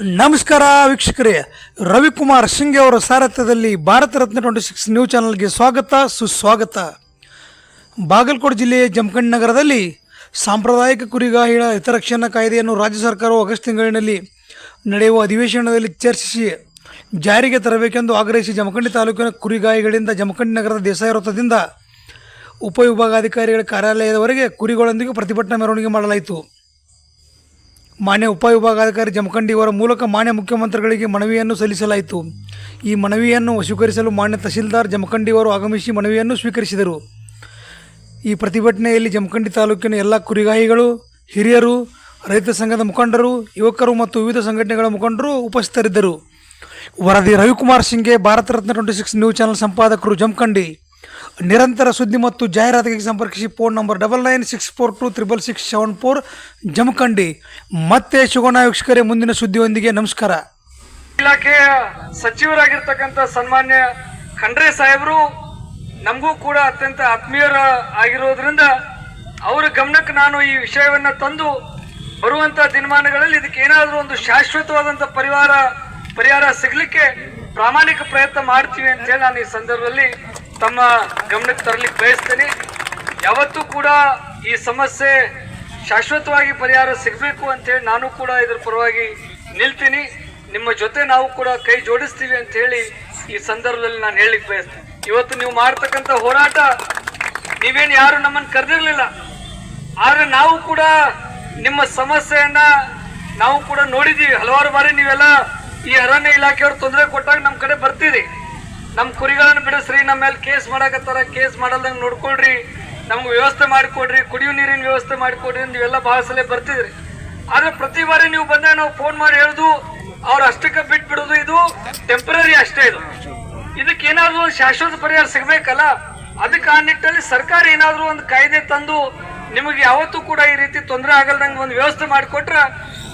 ನಮಸ್ಕಾರ ವೀಕ್ಷಕರೇ. ರವಿಕುಮಾರ್ ಸಿಂಗ್ ಅವರ ಸಾರಥ್ಯದಲ್ಲಿ Bharat Ratna twenty six news ಚಾನಲ್ಗೆ ಸ್ವಾಗತ, ಸುಸ್ವಾಗತ. ಬಾಗಲಕೋಟೆ ಜಿಲ್ಲೆಯ ಜಮಖಂಡ್ ನಗರದಲ್ಲಿ ಸಾಂಪ್ರದಾಯಿಕ ಕುರಿಗಾಹಿಗಳ ಹಿತರಕ್ಷಣಾ ಕಾಯ್ದೆಯನ್ನು ರಾಜ್ಯ ಸರ್ಕಾರವು ಆಗಸ್ಟ್ ತಿಂಗಳಿನಲ್ಲಿ ನಡೆಯುವ ಅಧಿವೇಶನದಲ್ಲಿ ಚರ್ಚಿಸಿ ಜಾರಿಗೆ ತರಬೇಕೆಂದು ಆಗ್ರಹಿಸಿ ಜಮಖಂಡಿ ತಾಲೂಕಿನ ಕುರಿಗಾಯಿಗಳಿಂದ ಜಮಖಂಡಿ ನಗರದ ದೇಸಾಯಿ ವೃತ್ತದಿಂದ ಉಪವಿಭಾಗಾಧಿಕಾರಿಗಳ ಕಾರ್ಯಾಲಯದವರೆಗೆ ಕುರಿಗಳೊಂದಿಗೆ ಪ್ರತಿಭಟನಾ ಮೆರವಣಿಗೆ ಮಾಡಲಾಯಿತು. ಮಾನ್ಯ ಉಪವಿಭಾಗಾಧಿಕಾರಿ ಜಮಖಂಡಿ ಅವರ ಮೂಲಕ ಮಾನ್ಯ ಮುಖ್ಯಮಂತ್ರಿಗಳಿಗೆ ಮನವಿಯನ್ನು ಸಲ್ಲಿಸಲಾಯಿತು. ಈ ಮನವಿಯನ್ನು ಸ್ವೀಕರಿಸಲು ಮಾನ್ಯ ತಹಸೀಲ್ದಾರ್ ಜಮಖಂಡಿ ಅವರು ಆಗಮಿಸಿ ಮನವಿಯನ್ನು ಸ್ವೀಕರಿಸಿದರು. ಈ ಪ್ರತಿಭಟನೆಯಲ್ಲಿ ಜಮಖಂಡಿ ತಾಲೂಕಿನ ಎಲ್ಲ ಕುರಿಗಾಯಿಗಳು ಹಿರಿಯರು, ರೈತ ಸಂಘದ ಮುಖಂಡರು, ಯುವಕರು ಮತ್ತು ವಿವಿಧ ಸಂಘಟನೆಗಳ ಮುಖಂಡರು ಉಪಸ್ಥಿತರಿದ್ದರು. ವರದಿ Ravikumar ಸಿಂಗೆ Bharat Ratna twenty six news channel ಸಂಪಾದಕರು Jamkhandi. ನಿರಂತರ ಸುದ್ದಿ ಮತ್ತು ಜಾಹೀರಾತಿಗೆ ಸಂಪರ್ಕಿಸಿ phone number double nine six four two triple six seven four Jamkhandi. ಮತ್ತೆ ಸಿಗೋಣ ವೀಕ್ಷಕರೇ, ಮುಂದಿನ ಸುದ್ದಿಯೊಂದಿಗೆ ನಮಸ್ಕಾರ. ಇಲಾಖೆಯ ಸಚಿವರಾಗಿರ್ತಕ್ಕಂಥ ಸನ್ಮಾನ್ಯ ಖಂಡ್ರೆ ಸಾಹೇಬರು ನಮಗೂ ಕೂಡ ಅತ್ಯಂತ ಆತ್ಮೀಯರ ಆಗಿರೋದ್ರಿಂದ ಅವರ ಗಮನಕ್ಕೆ ನಾನು ಈ ವಿಷಯವನ್ನು ತಂದು ಬರುವಂಥ ದಿನಮಾನಗಳಲ್ಲಿ ಇದಕ್ಕೆ ಏನಾದರೂ ಒಂದು ಶಾಶ್ವತವಾದಂಥ ಪರಿವಾರ, ಪರಿಹಾರ ಸಿಗಲಿಕ್ಕೆ ಪ್ರಾಮಾಣಿಕ ಪ್ರಯತ್ನ ಮಾಡ್ತೀವಿ ಅಂತ ಹೇಳಿ ನಾನು ಈ ಸಂದರ್ಭದಲ್ಲಿ ತಮ್ಮ ಗಮನಕ್ಕೆ ತರಲಿಕ್ಕೆ ಬಯಸ್ತೇನೆ. ಯಾವತ್ತೂ ಕೂಡ ಈ ಸಮಸ್ಯೆ ಶಾಶ್ವತವಾಗಿ ಪರಿಹಾರ ಸಿಗಬೇಕು ಅಂತೇಳಿ ನಾನು ಕೂಡ ಇದರ ಪರವಾಗಿ ನಿಲ್ತೀನಿ. ನಿಮ್ಮ ಜೊತೆ ನಾವು ಕೂಡ ಕೈ ಜೋಡಿಸ್ತೀವಿ ಅಂತ ಹೇಳಿ ಈ ಸಂದರ್ಭದಲ್ಲಿ ನಾನು ಹೇಳಲಿಕ್ಕೆ ಬಯಸ್ತೇನೆ. ಇವತ್ತು ನೀವು ಮಾಡ್ತಕ್ಕಂಥ ಹೋರಾಟ ನೀವೇನು ಯಾರು ನಮ್ಮನ್ನು ಕರೆದಿರಲಿಲ್ಲ. ಆದರೆ ನಾವು ಕೂಡ ನಿಮ್ಮ ಸಮಸ್ಯೆಯನ್ನ ನಾವು ಕೂಡ ನೋಡಿದೀವಿ ಹಲವಾರು ಬಾರಿ ನೀವೆಲ್ಲ ಈ ಅರಣ್ಯ ಇಲಾಖೆಯವ್ರು ತೊಂದರೆ ಕೊಟ್ಟಾಗ ನಮ್ಮ ಕಡೆ ಬರ್ತೀರಿ. ನಮ್ಮ ಕುರಿಗಳನ್ನು ಬಿಡಿಸ್ರಿ ನಮ್ಮ ಮೇಲೆ ಕೇಸ್ ಮಾಡಕತ್ತಾರ, ಕೇಸ್ ಮಾಡಲ್ದಂಗೆ ನೋಡ್ಕೊಳ್ರಿ, ನಮ್ಗೆ ವ್ಯವಸ್ಥೆ ಮಾಡಿಕೊಡ್ರಿ, ಕುಡಿಯೋ ನೀರಿನ ವ್ಯವಸ್ಥೆ ಮಾಡಿಕೊಡ್ರಿ ನೀವೆಲ್ಲ ಬಹಳ ಸಲ ಬರ್ತಿದ್ರಿ. ಆದ್ರೆ ಪ್ರತಿ ಬಾರಿ ನೀವು ಬಂದಾಗ ನಾವು ಫೋನ್ ಮಾಡಿ ಹೇಳುದು, ಅವ್ರು ಅಷ್ಟಕ್ಕೆ ಬಿಟ್ಟು ಬಿಡುದು ಇದು ಟೆಂಪರರಿ ಅಷ್ಟೇ ಇದು. ಇದಕ್ಕೆ ಏನಾದರೂ ಒಂದು ಶಾಶ್ವತ ಪರಿಹಾರ ಸಿಗ್ಬೇಕಲ್ಲ? ಅದಕ್ಕೆ ಆ ನಿಟ್ಟಲ್ಲಿ ಸರ್ಕಾರ ಏನಾದರೂ ಒಂದು ಕಾಯ್ದೆ ತಂದು ನಿಮಗೆ ಯಾವತ್ತೂ ಕೂಡ ಈ ರೀತಿ ತೊಂದರೆ ಆಗಲ್ದಂಗೆ ಒಂದು ವ್ಯವಸ್ಥೆ ಮಾಡಿಕೊಟ್ರೆ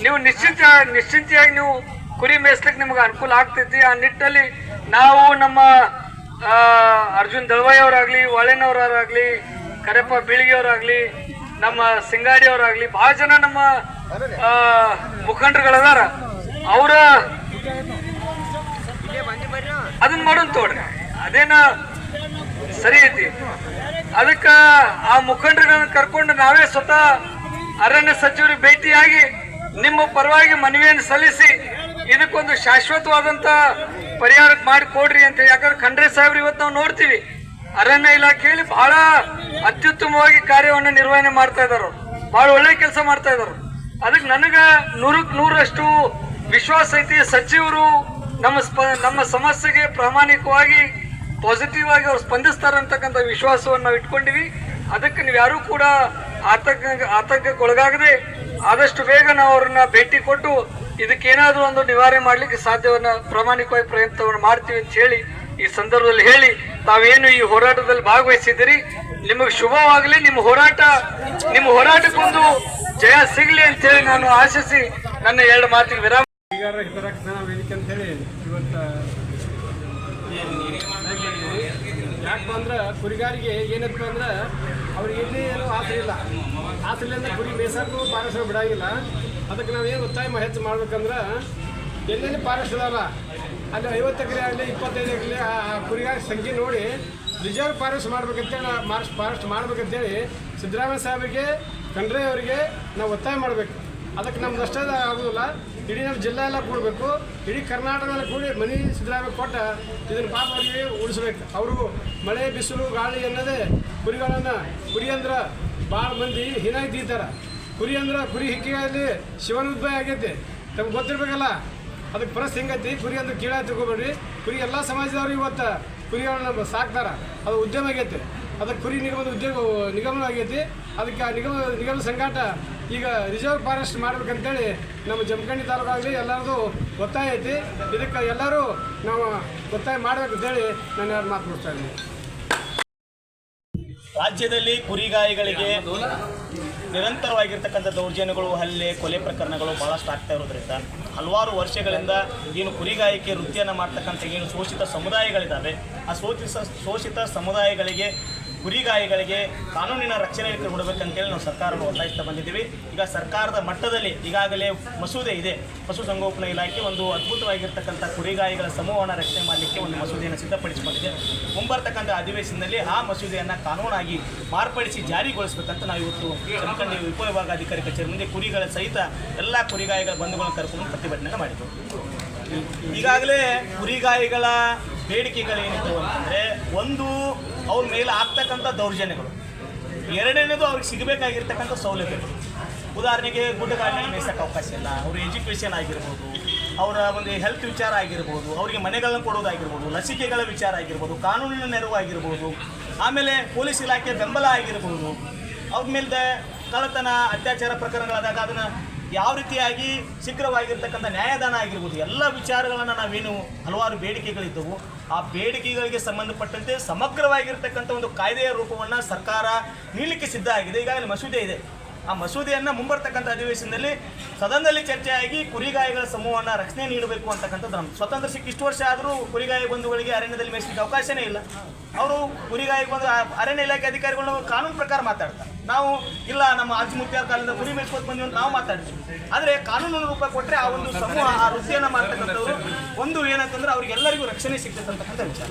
ನೀವು ನಿಶ್ಚಿತ, ನಿಶ್ಚಿಂತೆಯಾಗಿ ನೀವು ಕುರಿ ಮೇಯಿಸ್ಲಿಕ್ಕೆ ನಿಮ್ಗೆ ಅನುಕೂಲ ಆಗ್ತೈತಿ. ಆ ನಿಟ್ಟಲ್ಲಿ ನಾವು ನಮ್ಮ ಅರ್ಜುನ್ ದಳವಾಯಿ ಅವರಾಗ್ಲಿ ಒಳೆನವರಾಗ್ಲಿ ಕರೆಪ್ಪ ಬೀಳಿಗೆಯವರಾಗ್ಲಿ, ನಮ್ಮ ಸಿಂಗಾಡಿ ಅವರಾಗ್ಲಿ ಬಹಳ ಜನ ನಮ್ಮ ಮುಖಂಡರುಗಳದಾರ. ಅವರ ಅದನ್ನ ಮಾಡೋನ್ ತೋಡ್ರಿ ಅದೇನ ಸರಿ ಐತಿ. ಅದಕ್ಕ ಆ ಮುಖಂಡರುಗಳನ್ನ ಕರ್ಕೊಂಡು ನಾವೇ ಸ್ವತಃ ಅರಣ್ಯ ಸಚಿವರಿಗೆ ಭೇಟಿಯಾಗಿ ನಿಮ್ಮ ಪರವಾಗಿ ಮನವಿಯನ್ನು ಸಲ್ಲಿಸಿ ಇದಕ್ಕೊಂದು ಶಾಶ್ವತವಾದಂತ ಪರಿಹಾರ ಮಾಡಿ ಕೊಡ್ರಿ ಅಂತ ಯಾಕಂದ್ರೆ ಖಂಡ್ರೆ ಸಾಹೇಬ್ರು ಇವತ್ತು ನಾವು ನೋಡ್ತೀವಿ. ಅರಣ್ಯ ಇಲಾಖೆಯಲ್ಲಿ ಬಹಳ ಅತ್ಯುತ್ತಮವಾಗಿ ಕಾರ್ಯವನ್ನು ನಿರ್ವಹಣೆ ಮಾಡ್ತಾ ಇದ್ದಾರೆ ಬಹಳ ಒಳ್ಳೆ ಕೆಲಸ ಮಾಡ್ತಾ ಇದ್ದಾರೆ ಅದಕ್ಕೆ ನನಗೆ ನೂರಕ್ಕೆ ನೂರಷ್ಟು ವಿಶ್ವಾಸ ಐತಿ. ಸಚಿವರು ನಮ್ಮ ನಮ್ಮ ಸಮಸ್ಯೆಗೆ ಪ್ರಾಮಾಣಿಕವಾಗಿ ಪಾಸಿಟಿವ್ ಆಗಿ ಅವ್ರು ಸ್ಪಂದಿಸ್ತಾರೆ ಅಂತಕ್ಕಂಥ ವಿಶ್ವಾಸವನ್ನು ನಾವು ಇಟ್ಕೊಂಡಿವಿ. ಅದಕ್ಕೆ ನೀವು ಯಾರೂ ಕೂಡ ಆತಂಕ ಆತಂಕಕ್ಕೆ ಒಳಗಾಗದೆ ಆದಷ್ಟು ಬೇಗ ನಾವು ಅವ್ರನ್ನ ಭೇಟಿ ಕೊಟ್ಟು ಇದಕ್ಕೇನಾದ್ರೂ ಒಂದು ನಿವಾರಣೆ ಮಾಡ್ಲಿಕ್ಕೆ ಸಾಧ್ಯವನ್ನ ಪ್ರಾಮಾಣಿಕವಾಗಿ ಪ್ರಯತ್ನವನ್ನು ಮಾಡ್ತೀವಿ ಅಂತ ಹೇಳಿ, ಈ ಸಂದರ್ಭದಲ್ಲಿ ಹೇಳಿ, ತಾವೇನು ಈ ಹೋರಾಟದಲ್ಲಿ ಭಾಗವಹಿಸಿದಿರಿ ನಿಮಗೆ ಶುಭವಾಗಲಿ, ನಿಮ್ಮ ಹೋರಾಟ, ನಿಮ್ಮ ಹೋರಾಟಕ್ಕೊಂದು ಜಯ ಸಿಗಲಿ ಅಂತ ಹೇಳಿ ನಾನು ಆಶಿಸಿ ನನ್ನ ಎರಡು ಮಾತಿಗೆ ವಿರಾಮ ಯಾಕಪ್ಪ ಅಂದ್ರೆ ಕುರಿಗಾರಿಗೆ ಏನಪ್ಪ ಅಂದ್ರೆ, ಅವ್ರಿಗೆ ಎಲ್ಲಿ ಏನು ಆಸರೆ ಇಲ್ಲ ಅಂದ್ರೆ ಕುರಿ ಬೇಸಾಕು ಪಾರಸ್ ಬಿಡಂಗಿಲ್ಲ. ಅದಕ್ಕೆ ನಾವು ಏನು ಒತ್ತಾಯ ಹೆಚ್ಚು ಮಾಡ್ಬೇಕಂದ್ರೆ ಎಲ್ಲೆಲ್ಲಿ ಫಾರೆಸ್ಟ್ ಇದಾವಲ್ಲ ಅಲ್ಲಿ ಐವತ್ತು ಎಕರೆ ಆಗಲಿ, ಇಪ್ಪತ್ತೈದು ಎಕರೆ ಆ ಕುರಿಗಾರ ಸಂಖ್ಯೆ ನೋಡಿ ರಿಸರ್ವ್ ಫಾರೆಸ್ಟ್ ಮಾಡ್ಬೇಕಂತೇಳಿ ಮಾರ್ಸ್ ಫಾರೆಸ್ಟ್ ಮಾಡ್ಬೇಕಂತೇಳಿ ಸಿದ್ದರಾಮಯ್ಯ ಸಾಹೇಬರಿಗೆ, ಖಂಡ್ರೆ ಅವರಿಗೆ ನಾವು ಒತ್ತಾಯ ಮಾಡಬೇಕು. ಅದಕ್ಕೆ ನಮ್ದು ಅಷ್ಟೇ ಆಗೋದಿಲ್ಲ. ಇಡೀ ನಮ್ಮ ಜಿಲ್ಲೆ ಎಲ್ಲ ಕೂಡಬೇಕು. ಇಡೀ ಕರ್ನಾಟಕದಲ್ಲಿ ಕೂಡಿ ಮನಿ ಸಿದ್ದರಾಮಯ್ಯ ಕೊಟ್ಟ ಇದನ್ನು ಪಾಪ ಅವರಿಗೆ ಉಳಿಸ್ಬೇಕು. ಅವರು ಮಳೆ, ಬಿಸಿಲು, ಗಾಳಿ ಅನ್ನೋದೇ ಕುರಿಗಳನ್ನು ಕುರಿ ಅಂದ್ರೆ ಭಾಳ ಮಂದಿ ಹೀನಾಗಿ ತೀರ್ತಾರೆ ಕುರಿ ಅಂದ್ರೆ ಕುರಿ ಹಿಕ್ಕಿಗಾಗಲಿ ಶಿವನ ಉದ್ಭವ ಆಗೈತಿ. ತಮ್ಗೆ ಗೊತ್ತಿರ್ಬೇಕಲ್ಲ? ಅದಕ್ಕೆ ಪ್ರಸ್ ಹಿಂಗೈತಿ, ಕುರಿ ಅಂದ್ರೆ ಕೀಳಾಗಿ ತಿಳ್ಕೊಬೇಡ್ರಿ. ಕುರಿ ಎಲ್ಲ ಸಮಾಜದವ್ರು ಇವತ್ತು ಕುರಿಗಳನ್ನ ಸಾಕ್ತಾರ. ಅದು ಉದ್ಯಮ ಆಗೈತಿ. ಅದಕ್ಕೆ ಕುರಿ ನಿಗಮದ ಉದ್ಯೋಗ ನಿಗಮ ಆಗೈತಿ. ಅದಕ್ಕೆ ಆ ನಿಗಮ ನಿಗಮ ಸಂಘಾಟ ಈಗ ರಿಸರ್ವ್ ಫಾರೆಸ್ಟ್ ಮಾಡ್ಬೇಕಂತೇಳಿ ನಮ್ಮ ಜಮಖಂಡಿ ತಾಲೂಕಾಗಲಿ ಎಲ್ಲರದು ಒತ್ತಾಯ ಐತಿ. ಇದಕ್ಕೆ ಎಲ್ಲರೂ ನಾವು ಒತ್ತಾಯ ಮಾಡ್ಬೇಕಂತೇಳಿ ನಾನು ಯಾರು ಮಾತು ಮುಗಿಸ್ತಾ ಇದ್ದೀನಿ. ರಾಜ್ಯದಲ್ಲಿ ಕುರಿಗಾಯಿಗಳಿಗೆ ನಿರಂತರವಾಗಿರ್ತಕ್ಕಂಥ ದೌರ್ಜನ್ಯಗಳು, ಹಲ್ಲೆ, ಕೊಲೆ ಪ್ರಕರಣಗಳು ಭಾಳಷ್ಟು ಆಗ್ತಾ ಇರೋದ್ರಿಂದ ಹಲವಾರು ವರ್ಷಗಳಿಂದ ಏನು ಕುರಿಗಾಯಕ್ಕೆ ವೃತ್ತಿಯನ್ನು ಮಾಡ್ತಕ್ಕಂಥ ಏನು ಶೋಷಿತ ಸಮುದಾಯಗಳಿದ್ದಾವೆ, ಆ ಶೋಷಿತ ಶೋಷಿತ ಸಮುದಾಯಗಳಿಗೆ ಕುರಿಗಾಯಿಗಳಿಗೆ ಕಾನೂನಿನ ರಕ್ಷಣೆ ಕೊಡಬೇಕಂತೇಳಿ ನಾವು ಸರ್ಕಾರವನ್ನು ಒತ್ತಾಯಿಸ್ತಾ ಬಂದಿದ್ದೀವಿ. ಈಗ ಸರ್ಕಾರದ ಮಟ್ಟದಲ್ಲಿ ಈಗಾಗಲೇ ಮಸೂದೆ ಇದೆ. ಪಶುಸಂಗೋಪನಾ ಇಲಾಖೆ ಒಂದು ಅದ್ಭುತವಾಗಿರ್ತಕ್ಕಂಥ ಕುರಿಗಾಯಿಗಳ ಸಮೂಹವನ್ನು ರಕ್ಷಣೆ ಮಾಡಲಿಕ್ಕೆ ಒಂದು ಮಸೂದೆಯನ್ನು ಸಿದ್ಧಪಡಿಸಿಕೊಂಡಿದೆ. ಮುಂಬರ್ತಕ್ಕಂಥ ಅಧಿವೇಶನದಲ್ಲಿ ಆ ಮಸೂದೆಯನ್ನು ಕಾನೂನಾಗಿ ಮಾರ್ಪಡಿಸಿ ಜಾರಿಗೊಳಿಸಬೇಕಂತ ನಾವು ಇವತ್ತು ಜಮಖಂಡಿ ಉಪವಿಭಾಗಾಧಿಕಾರಿ ಕಚೇರಿ ಮುಂದೆ ಕುರಿಗಳ ಸಹಿತ ಎಲ್ಲ ಕುರಿಗಾಯಿಗಳ ಬಂಧುಗಳನ್ನು ಕರ್ಕೊಂಡು ಪ್ರತಿಭಟನೆ ಮಾಡಿದ್ದೆವು ಈಗಾಗಲೇ ಕುರಿಗಾಯಿಗಳ ಬೇಡಿಕೆಗಳೇನಿದ್ದವು ಅಂತಂದರೆ ಒಂದು, ಅವ್ರ ಮೇಲೆ ಆಗ್ತಕ್ಕಂಥ ದೌರ್ಜನ್ಯಗಳು. ಎರಡನೇದು ಅವ್ರಿಗೆ ಸಿಗಬೇಕಾಗಿರ್ತಕ್ಕಂಥ ಸೌಲಭ್ಯಗಳು. ಉದಾಹರಣೆಗೆ ಗುಡ್ಡಗಾಡಿನಲ್ಲಿ ಮೇಯ್ಸೋಕ್ಕೆ ಅವಕಾಶ ಇಲ್ಲ, ಅವ್ರ ಎಜುಕೇಷನ್ ಆಗಿರ್ಬೋದು, ಅವರ ಒಂದು ಹೆಲ್ತ್ ವಿಚಾರ ಆಗಿರ್ಬೋದು, ಅವರಿಗೆ ಮನೆಗಳನ್ನು ಕೊಡೋದಾಗಿರ್ಬೋದು, ಲಸಿಕೆಗಳ ವಿಚಾರ ಆಗಿರ್ಬೋದು, ಕಾನೂನಿನ ನೆರವು ಆಗಿರ್ಬೋದು, ಆಮೇಲೆ ಪೊಲೀಸ್ ಇಲಾಖೆ ಬೆಂಬಲ ಆಗಿರ್ಬೋದು, ಅವ್ರ ಮೇಲೆ ಕಳ್ಳತನ, ಅತ್ಯಾಚಾರ ಪ್ರಕರಣಗಳಾದಾಗ ಅದನ್ನು ಯಾವ ರೀತಿಯಾಗಿ ಶೀಘ್ರವಾಗಿರ್ತಕ್ಕಂಥ ನ್ಯಾಯದಾನ ಆಗಿರ್ಬೋದು, ಎಲ್ಲ ವಿಚಾರಗಳನ್ನು ನಾವೇನು ಹಲವಾರು ಬೇಡಿಕೆಗಳಿದ್ದವು, ಆ ಬೇಡಿಕೆಗಳಿಗೆ ಸಂಬಂಧಪಟ್ಟಂತೆ ಸಮಗ್ರವಾಗಿರ್ತಕ್ಕಂಥ ಒಂದು ಕಾಯ್ದೆಯ ರೂಪವನ್ನು ಸರ್ಕಾರ ನೀಡಲಿಕ್ಕೆ ಸಿದ್ಧ ಆಗಿದೆ. ಈಗಾಗಲೇ ಮಸೂದೆ ಇದೆ. ಆ ಮಸೂದೆಯನ್ನು ಮುಂಬರ್ತಕ್ಕಂಥ ಅಧಿವೇಶನದಲ್ಲಿ ಸದನದಲ್ಲಿ ಚರ್ಚೆಯಾಗಿ ಕುರಿಗಾಯಿಗಳ ಸಮೂಹವನ್ನು ರಕ್ಷಣೆ ನೀಡಬೇಕು ಅಂತಕ್ಕಂಥದ್ದು ನಮ್ಮ ಸ್ವತಂತ್ರ ಸಿಕ್ಕಿ ಇಷ್ಟು ವರ್ಷ ಆದರೂ ಕುರಿಗಾಯಿ ಬಂಧುಗಳಿಗೆ ಅರಣ್ಯದಲ್ಲಿ ಮೇಯಿಸಲಿಕ್ಕೆ ಅವಕಾಶನೇ ಇಲ್ಲ. ಅವರು ಕುರಿಗಾಯಿ ಬಂದು ಅರಣ್ಯ ಇಲಾಖೆ ಅಧಿಕಾರಿಗಳು ಕಾನೂನು ಪ್ರಕಾರ ಮಾತಾಡ್ತಾರೆ. ನಾವು ಇಲ್ಲ, ನಮ್ಮ ಅಜ್ಜಿ ಮುತ್ಯಾರ ಕಾಲದಿಂದ ಕುರಿ ಮೇಯಿಸ್ಕೊತ ಬಂದ್ವಿ ಅಂತ ನಾವು ಮಾತಾಡ್ತೀವಿ. ಆದರೆ ಕಾನೂನು ರೂಪ ಕೊಟ್ಟರೆ ಆ ಒಂದು ಸಮೂಹ ಆ ವೃತ್ತಿಯನ್ನು ಮಾಡ್ತಕ್ಕಂಥವ್ರು ಒಂದು ಏನಂತಂದ್ರೆ ಅವ್ರಿಗೆಲ್ಲರಿಗೂ ರಕ್ಷಣೆ ಸಿಗ್ತದೆ ಅಂತಕ್ಕಂಥ ವಿಚಾರ.